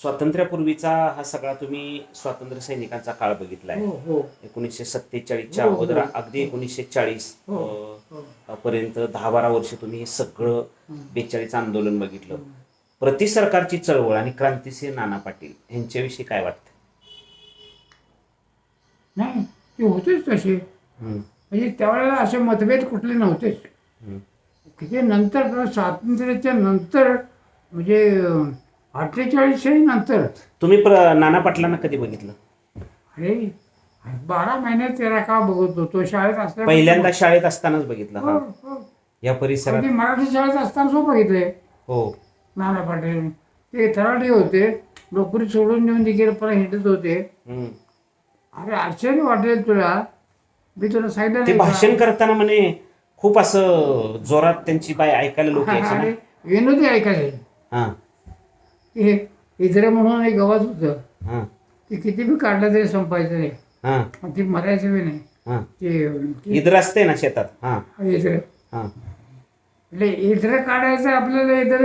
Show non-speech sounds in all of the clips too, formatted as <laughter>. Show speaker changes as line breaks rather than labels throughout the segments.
स्वातंत्र्यापूर्वीचा हा सगळा तुम्ही स्वातंत्र्य सैनिकांचा काळ बघितलाय.
हो हो.
एकोणीसशे सत्तेचाळीसच्या
हो.
अगोदर अगदी एकोणीसशे चाळीस. पर्यंत दहा बारा वर्ष तुम्ही हे सगळं. बेचाळीस आंदोलन बघितलं. प्रति सरकारची चळवळ आणि क्रांतिसिंह नाना पाटील यांच्याविषयी काय वाटतं?
नाही ते होतेच तसे. म्हणजे त्यावेळेला असे मतभेद कुठले नव्हतेच नंतर स्वातंत्र्याच्या नंतर म्हणजे अठ्ठेचाळीसच्या नंतर
तुम्ही प्र- नाना पाटलांना कधी बघितलं?
अरे बारा महिन्यात तेरा का बघत होतो? शाळेत असल्या
पहिल्यांदा शाळेत असतानाच बघितलं
हो,
हा
हो.
या परिसरात.
अगदी मराठी शाळेत असताना सो बघितले
हो.
नाना पाटील. ते थराटे होते. नोकरी सोडून देऊन देखील परत हिंडत होते.
हं.
अरे आश्चर्य वाटेल तुला. मी तुला सांगितलं
ते
नाही का?
भाषण करताना म्हणे खूप असं जोरात त्यांची बाय ऐकायला लोक यायचे <laughs>
अरे
ना
विनोदी ऐकायचे
हा.
हे इधरे म्हणून एक गवत होतं. ते किती बी काढलं तरी संपायचं नाही.
हा.
मग ती मरायचं बी नाही.
हा.
ते
इधर असते ना शेतात. हा.
इधर.
हा.
म्हणजे इधर काढायचं आपल्याला इधर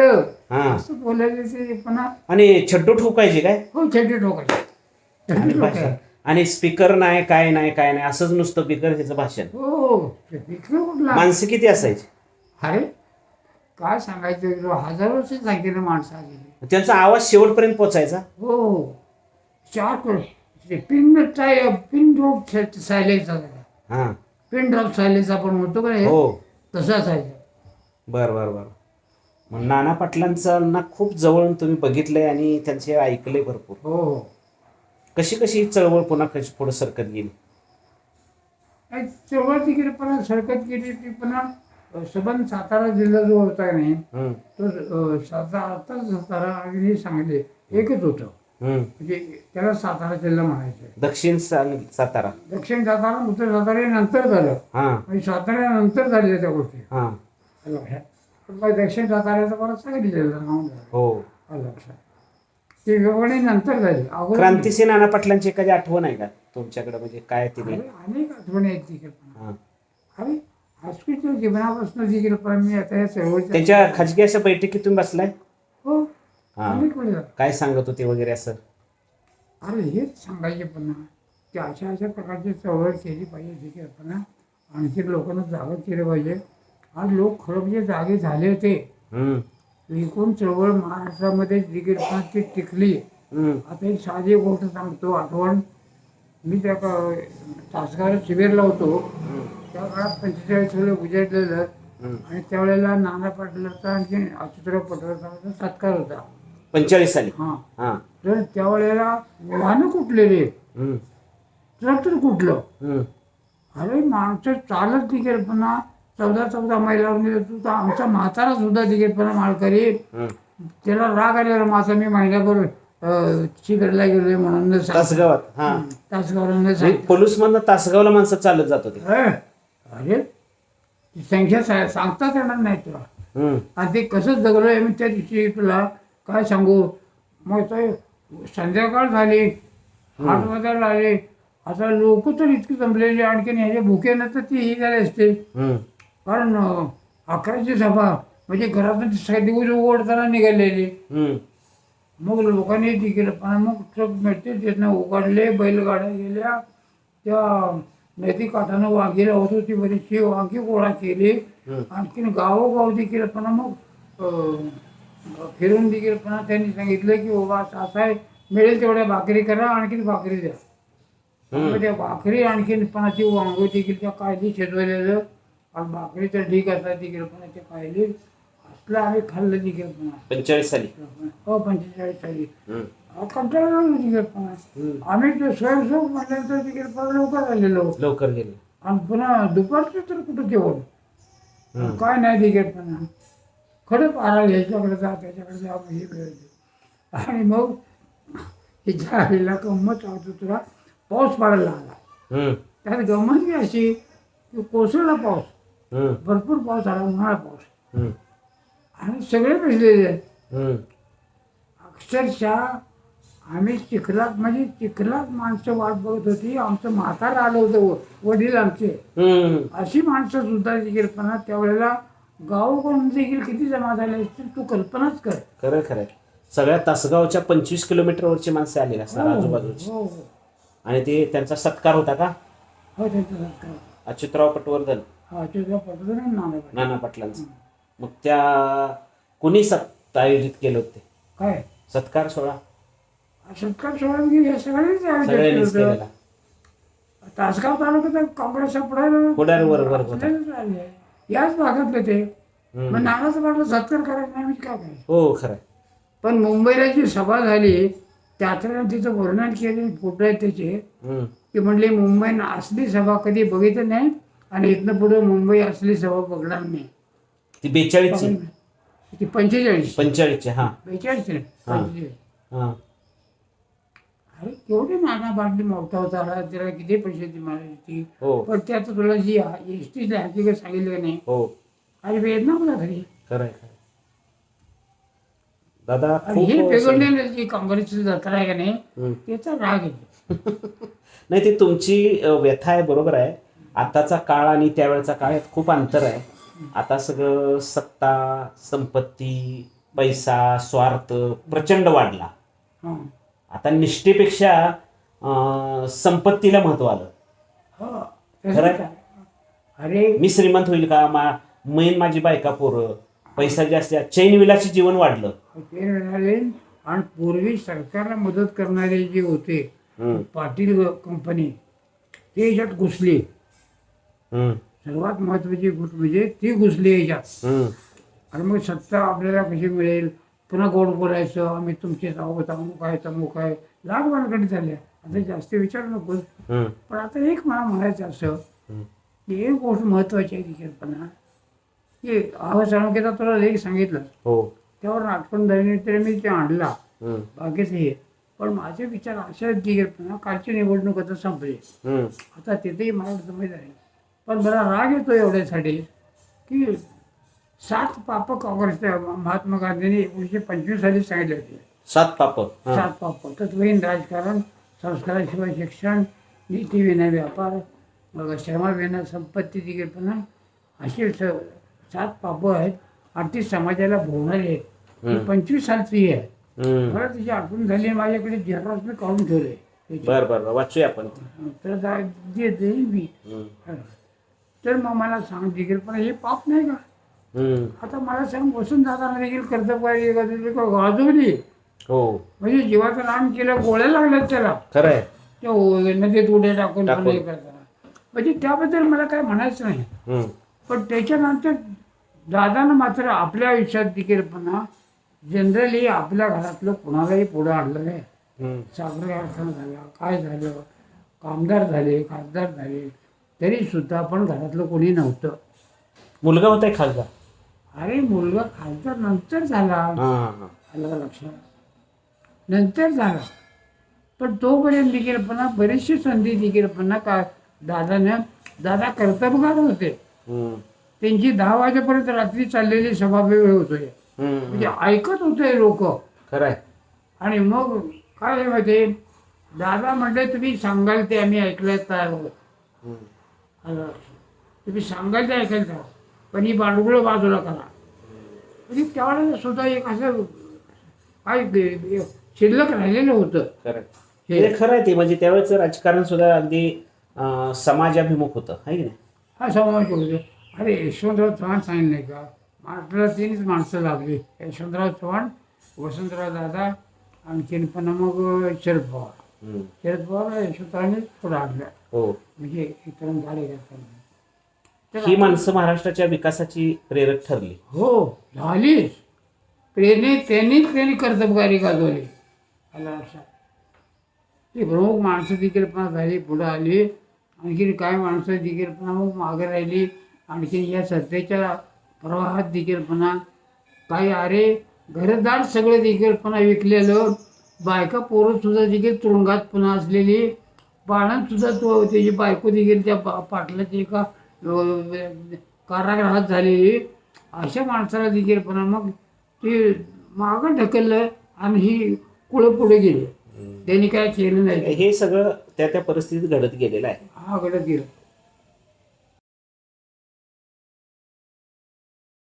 हा
असं बोलायचं ते पण
आणि छड्डू ठोकायचे काय
हो छेटी ठोकायचे
आणि स्पीकर नाही काय नाही काय नाही असंच नुसतं स्पीकर ह्याचं भाषण
हो ते
माणसं किती असायची
अरे काय सांगायचं हजारोची संख्येने माणसं आलेली
त्यांचा आवाज शेवटपर्यंत पोचायचा.
हो पिन पिन ड्रॉप
हा.
पिन ड्रॉप सायलेन्स आपण म्हणतो का हे?
हो.
तसा
बर बर बर. मग नाना पाटलांचं ना खूप जवळून तुम्ही बघितलंय आणि त्यांचे ऐकलंय भरपूर.
हो हो.
कशी कशी ही चळवळ पुन्हा कशी पुढे सरकत गेली?
आणि चळवळ तिकडे पण सरकत गेली ती अ, सबंध सातारा जिल्हा जो होता नाही तो अ, सातारा आता सातारा आणि सांगली एकच होतं.
हम्म.
म्हणजे त्याला सातारा जिल्हा म्हणायचे.
दक्षिण सांग- सातारा.
दक्षिण सातारा उत्तर सातारा हे नंतर झालं.
हा.
आणि साताऱ्यानंतर झाल्या त्या गोष्टी.
हा.
आलं लक्षात? पण मग दक्षिण साताऱ्याचं मला सांगितलं जिल्हा नाव झालं.
हो.
आलं लक्षात. ती विभागणी नंतर झाली. अगोदर
क्रांतिसिंह नाना पाटलांची एखादी आठवण आहे का तुमच्याकडे? म्हणजे काय तिने
अरे, अनेक आठवणी आहेत ती कल्पना
हा.
अरे हॉस्पिटल जीवनापासून जी कल्पना मी आता या चळवळीच्या
त्यांच्या खाजगी अशा बैठकीत तुम्ही बसलाय?
हो.
हा.
अनेक वेळेला
काय सांगत होते वगैरे असं?
अरे हेच सांगायचे पुन्हा की अशा अशा प्रकारची चळवळ केली पाहिजे कल्पना आणखी लोकांना जागृत केलं पाहिजे. आज लोक खरं म्हणजे जागे झाले होते.
हम्म,
एकूण चळवळ महाराष्ट्रामध्ये जी ती टिकली.
हम्म,
आता एक साधी गोष्ट सांगतो आठवण. मी त्या का- तासगाव शिबिरला होतो. त्या काळात पंचेचाळीस वेळेला उजाडलेलं
हम्म.
आणि त्यावेळेला नाना पाटलाचा आणखी अच्युतराव पटवर्धनाचा सत्कार होता.
पंचेचाळीस साली
हां.
हा.
तर त्यावेळेला वाहनं कुठलेली? ट्रॅक्टर कुठलं? अरे माणसं चालत ती कल्पना चौदा चौदा मैलावरून येत होता आमचा म्हातारा सुद्धा ती कल्पना माळकरी. त्याला राग आलेला माझा. मी महिन्याभर शिबिरला गेलोय म्हणून सांग-
तासगावात हा.
तासगावला न सांग
पोलीस मधनं तासगावला माणसं चालत जात होते.
अरे अरे ती संख्या सा- सांगताच येणार नाही तुला.
हम्म,
आणि ते कसं जगलोय मी त्या दिवशी तुला काय सांगू? मग ते संध्याकाळ झाली आठ वाजायला आले आता लोक तर इतकी जमलेली आणखीन ह्याचे भुके नंतर ती ही झाली असते
हम्म,
कारण अं, अकराची सभा म्हणजे घरातून सकाळी दिवस उघडताना निघालेली.
हम्म,
मग लोकांनी ती केलं पण मग ट्रक मिळते त्यातनं उघडले बैलगाड्या गेल्या. त्या नदी काठानं वाघी लावत होती बरीचशी वाघी गोळा केली. आणखीन गावोगाव देखील पण मग फिरून देखील पण त्यांनी सांगितलं की बाबा असं आहे. मिळेल तेवढ्या भाकरी करा आणखीन भाकरी द्या. मग त्या भाकरी आणखीन पण ती वांग देखील त्या कायदी शिजवलेलं आणि भाकरी तर ठीक असतात देखील पण ते कायली असलं आम्ही खाल्लं देखील पण
पंचेचाळीस साली?
हो पंचेचाळीस साली.
हम्म,
कंटाळा पण.
हम्म.
आम्ही ते स्वयंसेवक म्हटल्यानंतर तिकीट पण लवकर आलेलो.
लवकर गेले.
आणि पुन्हा दुपारचं तर कुठं जेवण?
हम्म.
काय नाही तिकीट पण. खरंच आराल ह्याच्याकडे जा त्याच्याकडे जा मग हे मिळते आणि मग हिच्या आईला गंमत सांगतो तुला पाऊस पडायला लागला
हम्म,
त्यात गंमत बी अशी की कोसळला पाऊस.
हम्म,
भरपूर पाऊस आला उन्हाळा पाऊस.
हम्म,
आणि सगळे भिजलेले आहेत.
हम्म.
अक्षरशः आम्ही चिखलात म्हणजे चिखलात माणसं वाट बघत होती. आमचं म्हातार आलं होतं व- वडील आमचे.
हम्म,
अशी माणसं सुद्धा देखील पण त्यावेळेला गावकडून देखील किती जमा झाले असतील तू कल्पनाच कर.
खरं खरं. सगळ्या तासगावच्या पंचवीस किलोमीटरवरची माणसं आलेली असणार
हो,
आजूबाजूची.
हो हो.
आणि ते त्यांचा सत्कार होता का?
हो त्यांचं सत्कार.
अच्युतराव पटवर्धन.
हा तुझा पटतो ना नाना पाटील.
नाना पाटलांचा. मग त्या कुणी सत् आयोजित केलं होते
काय
सत्कार सोहळा
सत्कार सोहळा म्हणजे सगळ्यांनीच.
केलेला
तासगाव तालुक्यात काँग्रेसचा पुढार
पुढार बरोबर होता.
आपल्यालाच आले. याच भागातले ते
हम्म.
मग नानाचं म्हटलं सत्कार करायचं नाही म्हणजे काय करायचं
हो खरं
पण मुंबईला जी सभा झाली त्याचं तिथं वर्णन केले फोटो आहेत त्याचे
हम्म.
की म्हणले मुंबईनं असली सभा कधी बघितलं नाही आणि इथनं पुढे मुंबई असली सभा बघणार नाही
ती बेचाळीसची.
ती पंचेचाळीस
पंचेचाळीसची हा.
बेचाळीस
हा.
पंचेचाळीस.
हा.
अरे केवढे नाना बाटली मोठा होता त्याला किती पैसे ती मारायची
हो.
पण ते आता तुला जी एस टी हकीकत सांगितलं नाही.
हो.
अरे वेदना मला घरी.
खरंय खरंय. दादा
आणि हे
खूप
बिघडलेलं जी काँग्रेसची जत्रा आहे का नाही?
हम्म.
त्याचा राग आहे. <laughs>
नाही ती तुमची अ, व्यथा आहे बरोबर आहे. आताचा काळ आणि त्यावेळेचा काळ यात खूप अंतर आहे. आता सगळं सत्ता संपत्ती पैसा स्वार्थ प्रचंड वाढला. आता निष्ठेपेक्षा अ, संपत्तीला महत्त्व आलं.
हो.
खरं आहे?
आहे. अरे.
मी श्रीमंत होईल का? मा मैन माझी बायका पोरं. पैसा जास्त चैन विलाची जीवन वाढलं.
ते म्हणाले आणि पूर्वी सरकारला मदत करणारे जे होते पाटील कंपनी ते याच्यात घुसली.
हम्म,
सर्वात महत्वाची गोष्ट म्हणजे ती घुसली याच्यात. आणि मग सत्ता आपल्याला कशी मिळेल? पुन्हा गोड बोलायचं आम्ही तुमचे आहोत अमुक आहे तमुक आहे. लाख वानकडे झाल्या आता जास्त विचार नको पण आता एक मला म्हणायचं असं. की एक गोष्ट महत्वाची आहे ती कल्पना की आवाज चाणक्याचा तुला लेख सांगितलं.
हो.
त्यावर आठवण झाली तरी मी ते आणला. बागेच हे. पण माझे विचार असे आहेत की कल्पना कालची निवडणूक आता संपली. आता तिथेही मला माहीत आहे पण मला राग येतो एवढ्यासाठी की सात पाप काँग्रेसच्या महात्मा गांधींनी एकोणीसशे पंचवीस साली सांगितले होते.
सात पाप.
सात पाप. तत्वहीन राजकारण संस्काराशिवाय शिक्षण नीतीविना व्यापार श्रमाविना संपत्ती दिगेपणा असे सात पाप आहेत. आणि ती समाजाला भोवणारी आहेत. ही. पंचवीस सालची आहे. मला तिची आठवण झाली माझ्याकडे झेरॉक्स मी काढून ठेवले.
बर बर वाचूया आपण.
तर मी. तर मग मला सांग देखील पण हे पाप नाही का. आता मला सांग बसून जाताना देखील कर्तव्य गाजवली
हो.
म्हणजे जीवाचं रान केलं गोळ्या लागल्यात त्याला.
खरंय.
ओ- नदीत उड्या टाकून हे करताना. म्हणजे त्याबद्दल मला काय म्हणायचं नाही. पण त्याच्यानंतर दादानं मात्र आपल्या आयुष्यात देखील पुन्हा जनरली आपल्या घरातलं कुणालाही पुढं आणलं नाही. साखर कारखाना झाला काय झालं? कामदार झाले खासदार झाले. तरी सुद्धा पण घरातलं कोणी नव्हतं.
मुलगा होता एक खासदार?
अरे मुलगा खासदार नंतर झाला.
हा, हा, हा.
आलं का लक्षात? नंतर झाला. पण तोपर्यंत देखील पुन्हा बरीचशी संधी देखील पुन्हा का दादानं दादा कर्तबगार होते.
हम्म,
त्यांची दहा वाजेपर्यंत रात्री चाललेली सभा वेळ होतोय.
हम्म,
म्हणजे ऐकत होते लोक.
खरंय.
आणि मग काय आहे माहिती दादा म्हणले तुम्ही सांगाल ते आम्ही ऐकलं तयार
हम्म,
आलं. तुम्ही ऐकायला तयार आहोत. पण ही बांडगुळं बाजूला करा. म्हणजे त्यावेळेला सुद्धा एक असं काय शिल्लक राहिलेलं होतं. हे.
हे खरं आहे ते म्हणजे त्यावेळेचं राजकारण सुद्धा अगदी समाजाभिमुख होतं आहे की नाही?
हा समावेश होतो. अरे यशवंतराव चव्हाण सांगितलं नाही का? महाराष्ट्राला तीनच माणसं लागली. यशवंतराव चव्हाण वसंतराव दादा आणखीन पण मग शरद पवार. शरद पवार यशवंतरावने पुढं आणलं.
हो.
म्हणजे
ही माणसं महाराष्ट्राच्या विकासाची प्रेरक ठरली.
हो झालीच प्रेरणे त्यांनीच त्यांनी कर्तबगारी गाजवली. आला लक्षात ती प्रमुख माणसं देखील पण झाली पुढं आली. आणखीन काय माणसं देखील पुन्हा मग मागे राहिली. आणखीन या सत्तेच्या प्रवाहात देखील पुन्हा काही अरे घरदार सगळं देखील पुन्हा विकलेलं. बायका पोरं सुद्धा देखील तुरुंगात पुन्हा असलेली बाळांत सुद्धा तो त्याची बायको देखील त्या पा पाटलाची एका कारागृहात झालेली अशा माणसाला देखील पुन्हा मग ते मागं ढकललं आणि ही कुळं पुढे गेली. त्यांनी काय केलं नाही.
हे सगळं त्या त्या परिस्थितीत घडत गेलेलं आहे.
हा घडत गेलं.